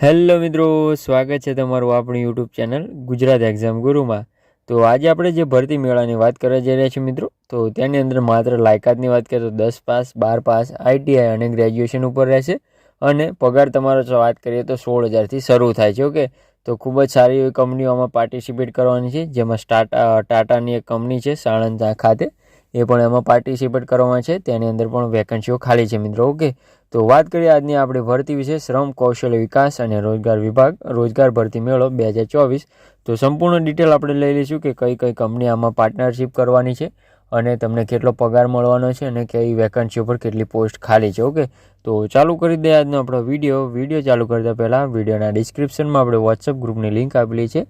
Hello મિત્રો, સ્વાગત છે તમારું આપણી યુટ્યુબ ચેનલ ગુજરાત એક્ઝામ ગુરુમાં તો આજે આપણે જે ભરતી મેળાની વાત કરવા જઈ રહ્યા છીએ મિત્રો, તો તેની અંદર માત્ર લાયકાતની વાત કરીએ તો દસ પાસ, બાર પાસ આઈટીઆઈ અને ગ્રેજ્યુએશન ઉપર રહેશે. અને પગાર તમારો વાત કરીએ તો સોળ હજારથી શરૂ થાય છે, ઓકે? તો ખૂબ જ સારી એવી કંપનીઓમાં પાર્ટિસિપેટ કરવાની છે, જેમાં સ્ટાટા ટાટાની એક કંપની છે, સાણંદ ખાતે. એ પણ એમાં પાર્ટિસિપેટ કરવામાં છે. તેની અંદર પણ વેકન્સીઓ ખાલી છે મિત્રો ઓકે તો વાત કરીએ આજની આપણી ભરતી વિશે, શ્રમ, કૌશલ્ય વિકાસ અને રોજગાર વિભાગ, રોજગાર ભરતી મેળો બે હજાર ચોવીસ. તો સંપૂર્ણ ડિટેલ આપણે લઈ લઈશું કે કઈ કઈ કંપની આમાં પાર્ટનરશિપ કરવાની છે અને તમને કેટલો પગાર મળવાનો છે અને કઈ વેકન્સી ઉપર કેટલી પોસ્ટ ખાલી છે ઓકે તો ચાલુ કરી દે આજનો આપણો વીડિયો વીડિયો ચાલુ કરતા પહેલાં વિડીયોના ડિસ્ક્રિપ્શનમાં આપણે વોટ્સઅપ ગ્રુપની લિંક આપેલી છે.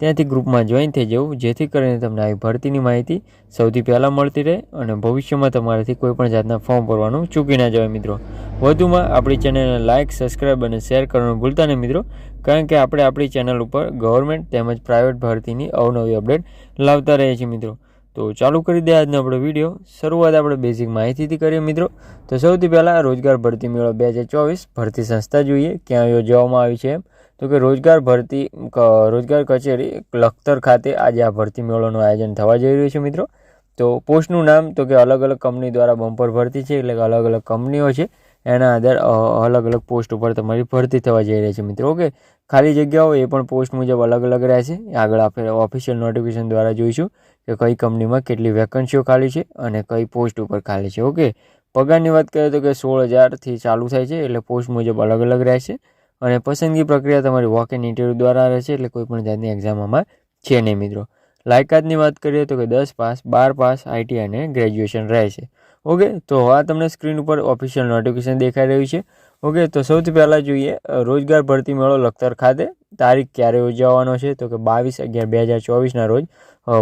ત્યાંથી ગ્રુપમાં જોઈન થઈ જવું, જેથી કરીને તમને આવી ભરતીની માહિતી સૌથી પહેલાં મળતી રહે અને ભવિષ્યમાં તમારાથી કોઈપણ જાતના ફોર્મ ભરવાનું ચૂકી ના જવાય મિત્રો. વધુમાં આપણી ચેનલને લાઇક સબસ્ક્રાઈબ અને શેર કરવાનું ભૂલતા નહીં મિત્રો, કારણ કે આપણે આપણી ચેનલ ઉપર ગવર્મેન્ટ તેમજ પ્રાઇવેટ ભરતીની અવનવી અપડેટ લાવતા રહીએ છીએ મિત્રો. તો ચાલુ કરી દે આજનો આપણો વીડિયો. શરૂઆત આપણે બેઝિક માહિતીથી કરીએ મિત્રો. તો સૌથી પહેલાં રોજગાર ભરતી મેળો બે હજાર ચોવીસ ભરતી સંસ્થા જોઈએ, ક્યાં યોજવામાં આવી છે એમ? તો કે રોજગાર ભરતી રોજગાર કચેરી, લખતર ખાતે આજે આ ભરતી મેળોનું આયોજન થવા જઈ રહ્યું છે મિત્રો. તો પોસ્ટનું નામ તો કે અલગ અલગ કંપની દ્વારા બમ્પર ભરતી છે, એટલે કે અલગ અલગ કંપનીઓ છે. એના આધાર અલગ અલગ પોસ્ટ ઉપર તમારી ભરતી થવા જઈ રહી છે મિત્રો. ઓકે, ખાલી જગ્યાઓ એ પણ પોસ્ટ મુજબ અલગ અલગ રહેશે આગળ આપણે ઓફિશિયલ નોટિફિકેશન દ્વારા જોઈશું કે કઈ કંપનીમાં કેટલી વેકન્સીઓ ખાલી છે અને કઈ પોસ્ટ ઉપર ખાલી છે. ઓકે, પગારની વાત કરીએ તો કે સોળ હજારથી ચાલુ થાય છે, એટલે પોસ્ટ મુજબ અલગ અલગ રહેશે અને પસંદગી પ્રક્રિયા તમારી વોક ઇન ઇન્ટરવ્યૂ દ્વારા રહેશે એટલે કોઈ પણ જાતની એક્ઝામમાં છે નહીં મિત્રો. લાયકાતની વાત કરીએ તો કે દસ પાસ, બાર પાસ આઈટી અને ગ્રેજ્યુએશન રહેશે ઓકે તો આ તમને સ્ક્રીન ઉપર ઓફિશિયલ નોટિફિકેશન દેખાઈ રહ્યું છે. ઓકે તો સૌથી પહેલાં જોઈએ રોજગાર ભરતી મેળો લખતર ખાતે તારીખ ક્યારે યોજાવાનો છે? તો કે બાવીસ અગિયાર બે હજાર ચોવીસના રોજ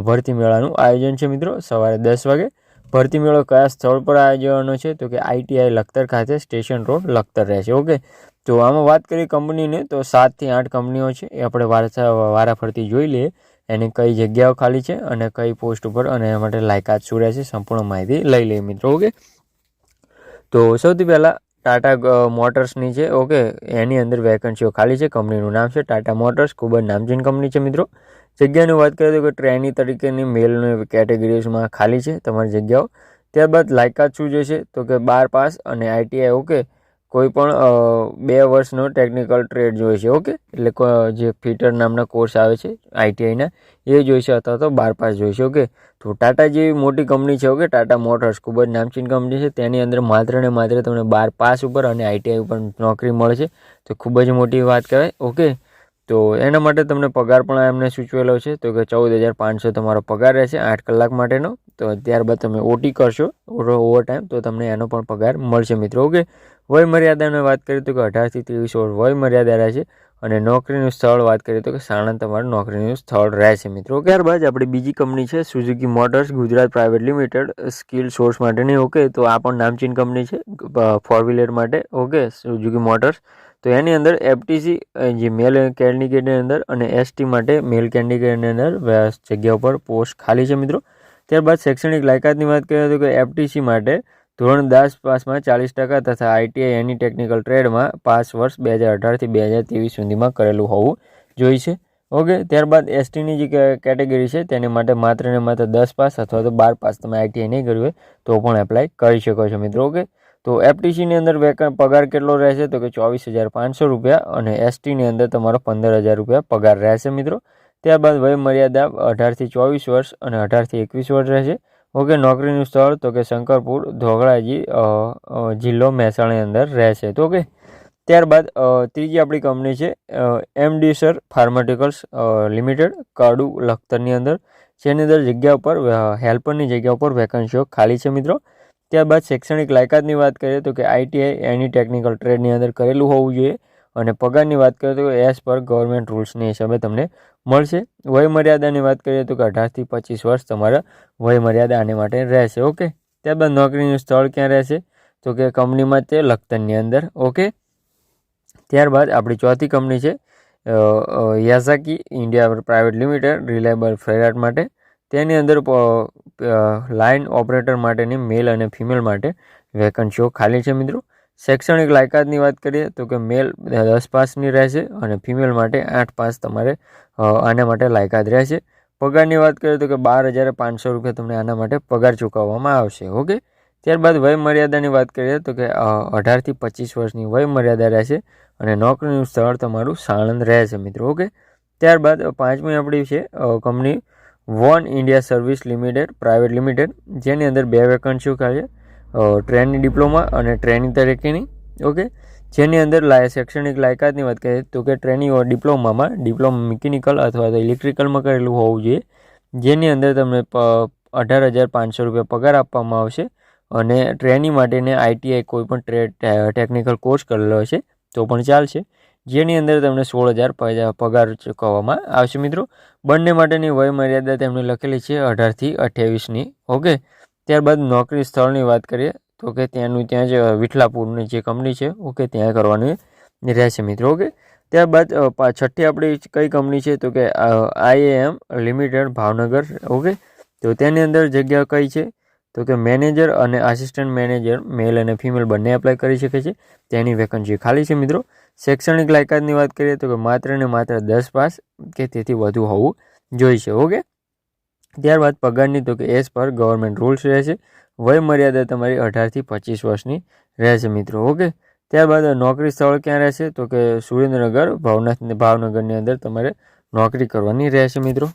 ભરતી મેળાનું આયોજન છે મિત્રો, સવારે દસ વાગે. ભરતી મેળો કયા સ્થળ પર આયોજવાનો છે? તો કે આઈટીઆઈ લખતર ખાતે સ્ટેશન રોડ લખતર રહેશે. ઓકે. તો આમાં વાત કરીએ કંપનીને, તો સાતથી આઠ કંપનીઓ છે. એ આપણે વારસા, વારાફરતી જોઈ લઈએ. એની કઈ જગ્યાઓ ખાલી છે અને કઈ પોસ્ટ ઉપર અને એના માટે લાયકાત શું રહેશે, સંપૂર્ણ માહિતી લઈ લઈએ મિત્રો. ઓકે. તો સૌથી પહેલાં ટાટા મોટર્સની છે. ઓકે, એની અંદર વેકન્સીઓ ખાલી છે. કંપનીનું નામ છે ટાટા મોટર્સ. ખૂબ જ નામચીન કંપની છે મિત્રો. જગ્યાની વાત કરીએ તો કે ટ્રેની તરીકેની મેલની કેટેગરીઝમાં ખાલી છે તમારી જગ્યાઓ. ત્યારબાદ લાયકાત શું જોઈશે તો કે બાર પાસ અને આઈટીઆઈ ઓકે. કોઈ પણ બે વર્ષનો ટેકનિકલ ટ્રેડ જોઈએ છે, ઓકે? એટલે જે ફિટર નામના કોર્સ આવે છે આઈટીઆઈના એ જોઈશે અથવા તો બાર પાસ જોઈશે ઓકે? તો ટાટા જેવી મોટી કંપની છે, ઓકે? ટાટા મોટર્સ ખૂબ જ નામચીન કંપની છે. તેની અંદર માત્ર ને માત્ર તમને બાર પાસ ઉપર અને આઈટીઆઈ ઉપર નોકરી મળે છે. તો ખૂબ જ મોટી વાત કહેવાય, ઓકે? તો એના માટે તમને પગાર પણ એમને સૂચવેલો છે, તો કે ચૌદ હજાર પાંચસો તમારો પગાર રહેશે, આઠ કલાક માટેનો. તો ત્યારબાદ તમે ઓટી કરશો ઓવર ટાઈમ તો તમને એનો પણ પગાર મળશે, મિત્રો, ઓકે? વય મર્યાદાની વાત કરીએ તો કે અઢારથી ત્રેવીસ વર્ષ વય મર્યાદા રહેશે અને નોકરીનું સ્થળ વાત કરીએ તો કે સાણંદ તમારું નોકરીનું સ્થળ રહેશે મિત્રો. ત્યારબાદ આપણી બીજી કંપની છે Suzuki Motors Gujarat private limited skill source માટેની ઓકે, તો આ પણ નામચીન કંપની છે. ફોર વ્હીલર માટે ઓકે સુઝુકી મોટર્સ તો એની અંદર એફટીસી જે મેલ કેન્ડિડેટની અંદર અને એસટી માટે મેલ કેન્ડિડેટની અંદર જગ્યા ઉપર પોસ્ટ ખાલી છે મિત્રો. ત્યારબાદ શૈક્ષણિક લાયકાતની વાત કરીએ તો કે એફટીસી માટે ધોરણ દસ પાસમાં ચાલીસ ટકા તથા આઈટીઆઈ એની ટેકનિકલ ટ્રેડમાં પાસ વર્ષ બે હજાર અઢારથી બે હજાર ત્રેવીસ સુધીમાં કરેલું હોવું જોઈશે ઓકે, ત્યારબાદ એસટીની જે કેટેગરી છે તેની માટે માત્ર ને માત્ર દસ પાસ અથવા તો બાર પાસ તમે આઈટીઆઈ નહીં કર્યું હોય તો પણ એપ્લાય કરી શકો છો મિત્રો, ઓકે? તો એફટીસીની અંદર વેકન પગાર કેટલો રહેશે? તો કે ચોવીસ હજાર પાંચસો રૂપિયા અને એસટીની અંદર તમારો પંદર હજાર રૂપિયા પગાર રહેશે મિત્રો. ત્યારબાદ વય મર્યાદા અઢારથી ચોવીસ વર્ષ અને અઢારથી એકવીસ વર્ષ રહેશે. ઓકે, નોકરીનું સ્થળ તો કે શંકરપુર ધોગળાજી જિલ્લો મહેસાણાની અંદર રહેશે. તો ઓકે, ત્યારબાદ ત્રીજી આપણી કંપની છે MD sir pharmaceuticals limited, Kadu લખતરની અંદર. જેની અંદર જગ્યા ઉપર હેલ્પરની જગ્યા ઉપર વેકન્સીઓ ખાલી છે મિત્રો. ત્યારબાદ શૈક્ષણિક લાયકાતની વાત કરીએ તો કે આઈટીઆઈ એની ટેકનિકલ ટ્રેડની અંદર કરેલું હોવું જોઈએ. અને પગારની વાત કરીએ તો એઝ પર ગવર્મેન્ટ રૂલ્સની હિસાબે તમને મળશે. વયમર્યાદાની વાત કરીએ તો કે અઢારથી પચીસ વર્ષ તમારા વયમર્યાદા આને માટે રહેશે, ઓકે? ત્યારબાદ નોકરીનું સ્થળ ક્યાં રહેશે? તો કે કંપનીમાં તે લખતરની અંદર, ઓકે? ત્યારબાદ આપણી ચોથી કંપની છે Yazaki India private limited, reliable ફ્રેરાટ માટે. તેની અંદર લાઇન ઓપરેટર માટેની મેલ અને ફિમેલ માટે વેકન્સીઓ ખાલી છે, મિત્રો. શૈક્ષણિક લાયકાતની વાત કરીએ તો કે મેલ દસ પાસની રહેશે અને ફિમેલ માટે આઠ પાસ તમારે આના માટે લાયકાત રહેશે. પગારની વાત કરીએ તો કે બાર હજાર પાંચસો રૂપિયા તમને આના માટે પગાર ચૂકવવામાં આવશે, ઓકે? ત્યારબાદ વય મર્યાદાની વાત કરીએ તો કે અઢારથી પચીસ વર્ષની વય મર્યાદા રહેશે અને નોકરીનું સ્થળ તમારું સાણંદ રહેશે મિત્રો, ઓકે? ત્યારબાદ પાંચમી આપણી છે company one India service limited private limited, જેની અંદર બે વેકન્સીઓ છે ટ્રેનિંગ ડિપ્લોમા અને ટ્રેનિંગ તરીકેની, ઓકે? જેની અંદર લાય, શૈક્ષણિક લાયકાતની વાત કરીએ તો કે ટ્રેનિંગ ડિપ્લોમામાં, ડિપ્લોમા મિકેનિકલ અથવા તો ઇલેક્ટ્રિકલમાં કરેલું હોવું જોઈએ. જેની અંદર તમને અઢાર હજાર પાંચસો રૂપિયા પગાર આપવામાં આવશે અને ટ્રેનિંગ માટેને આઈટીઆઈ કોઈ પણ ટ્રે ટેકનિકલ કોર્સ કરેલો હશે તો પણ ચાલશે. જેની અંદર તમને સોળ હજાર પગાર ચૂકવવામાં આવશે મિત્રો. બંને માટેની વય મર્યાદા તેમણે લખેલી છે અઢારથી અઠ્યાવીસની, ઓકે? ત્યારબાદ નોકરી સ્થળની વાત કરીએ, તો કે ત્યાંનું ત્યાં જ વિઠલાપુરની જે કંપની છે, ઓકે, ત્યાં કરવાની રહેશે મિત્રો, ઓકે? ત્યારબાદ છઠ્ઠી આપણી કઈ કંપની છે, તો કે આઈએએમ લિમિટેડ ભાવનગર, ઓકે? તો તેની અંદર જગ્યા કઈ છે? તો કે મેનેજર અને આસિસ્ટન્ટ મેનેજર, મેલ અને ફિમેલ બંને એપ્લાય કરી શકે છે. તેની વેકન્સી ખાલી છે મિત્રો. શૈક્ષણિક લાયકાતની વાત કરીએ, તો કે માત્ર ને માત્ર દસ પાસ કે તેથી વધુ હોવું જોઈશે, ઓકે? ત્યારબાદ પગારની તો કે એઝ પર ગવર્મેન્ટ રૂલ્સ રહેશે. વય મર્યાદા તમારી અઢારથી પચીસ વર્ષની રહેશે મિત્રો, ઓકે? ત્યારબાદ નોકરી સ્થળ ક્યાં રહેશે? તો કે સુરેન્દ્રનગર, ભાવનાથ, ભાવનગરની અંદર તમારે નોકરી કરવાની રહેશે મિત્રો.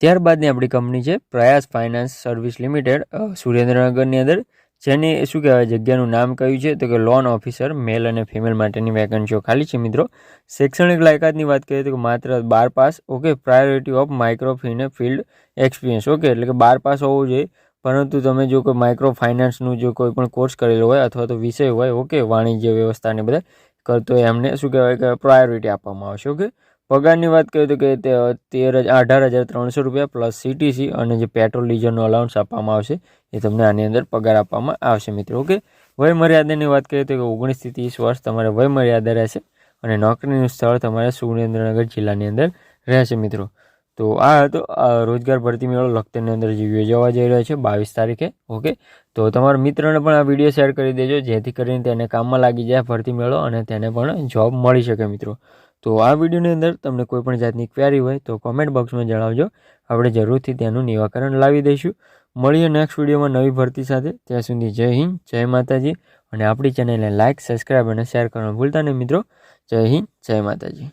ત્યારબાદની આપણી કંપની છે પ્રયાસ ફાઇનાન્સ સર્વિસ લિમિટેડ સુરેન્દ્રનગરની અંદર. જેની શું કહેવાય, જગ્યાનું નામ કયું છે, તો કે લોન ઓફિસર મેલ અને ફિમેલ માટેની વેકન્સીઓ ખાલી છે મિત્રો. શૈક્ષણિક લાયકાતની વાત કરીએ તો માત્ર બાર pass okay priority of micro ફિને field experience okay એટલે કે બાર પાસ હોવું જોઈએ. પરંતુ તમે જો કોઈ માઇક્રો ફાઇનાન્સનું જો કોઈ પણ કોર્સ કરેલો હોય અથવા તો વિષય હોય ઓકે વાણિજ્ય વ્યવસ્થાને બધા કરતો એમને શું કહેવાય કે પ્રાયોરિટી આપવામાં આવશે ઓકે પગારની વાત કરીએ તો કે તે તેર હજાર અઢાર હજાર ત્રણસો રૂપિયા પ્લસ સીટીસી અને જે પેટ્રોલ ડીઝલનો અલાઉન્સ આપવામાં આવશે, એ તમને આની અંદર પગાર આપવામાં આવશે મિત્રો ઓકે વય મર્યાદાની વાત કરીએ તો કે ઓગણીસથી ત્રીસ વર્ષ તમારે વય મર્યાદા રહેશે અને નોકરીનું સ્થળ તમારે સુરેન્દ્રનગર જિલ્લાની અંદર રહેશે મિત્રો. તો આ હતો રોજગાર ભરતી મેળો લખતરની અંદર જે યોજાવા જઈ રહ્યો છે બાવીસ તારીખે ઓકે તો તમારા મિત્રને પણ આ વીડિયો શેર કરી દેજો, જેથી કરીને તેને કામમાં લાગી જાય ભરતી મેળો અને તેને પણ જોબ મળી શકે મિત્રો. તો આ વિડીયોની અંદર તમને કોઈપણ જાતની ક્વેરી હોય તો કોમેન્ટ બોક્સમાં જણાવજો. આપણે જરૂરથી તેનું નિરાકરણ લાવી દઈશું. મળીએ નેક્સ્ટ વિડીયોમાં નવી ભરતી સાથે. ત્યાં સુધી જય હિન્દ, જય માતાજી. અને આપણી ચેનલને લાઇક સબસ્ક્રાઈબ અને શેર કરવાનું ભૂલતા નહીં મિત્રો. જય હિન્દ, જય માતાજી.